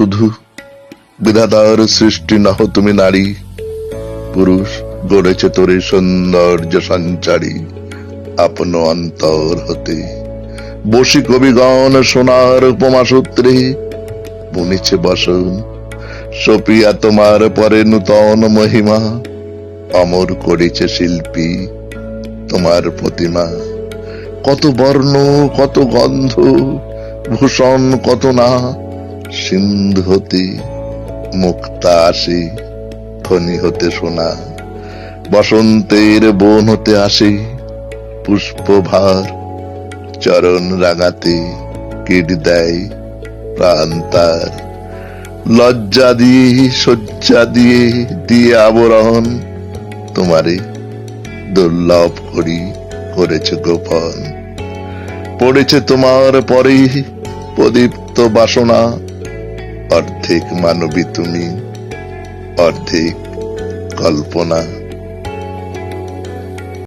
শুধু। বিধাতার সৃষ্টি নহ তুমি নারী। পুরুষ গড়েছে তোরে সৌন্দর্য সঞ্চারী। আপন অন্তর হতে। বসি কবিগণ সোনার উপমা সূত্রে বুনেছে বসন, সপিয়া তোমার পরে নূতন মহিমা। অমর করেছে শিল্পী তোমার প্রতিমা। কত বর্ণ, কত গন্ধ, ভূষণ কত না। সিন্ধু হতে, মুক্তা আসে ফণি হতে শোনা বসন্তের বন হতে আসে, পুষ্পভার, চরণ রাগাতে কীট দেয় প্রাণ তার। লজ্জা দিয়ে, শয্যা দিয়ে দিয়ে আবরণ তোমারে দুর্লভ করি, করেছে গোপন। পড়েছে তোমার পরে প্রদীপ্ত বাসনা অর্ধেক মানবী তুমি অর্ধেক কল্পনা।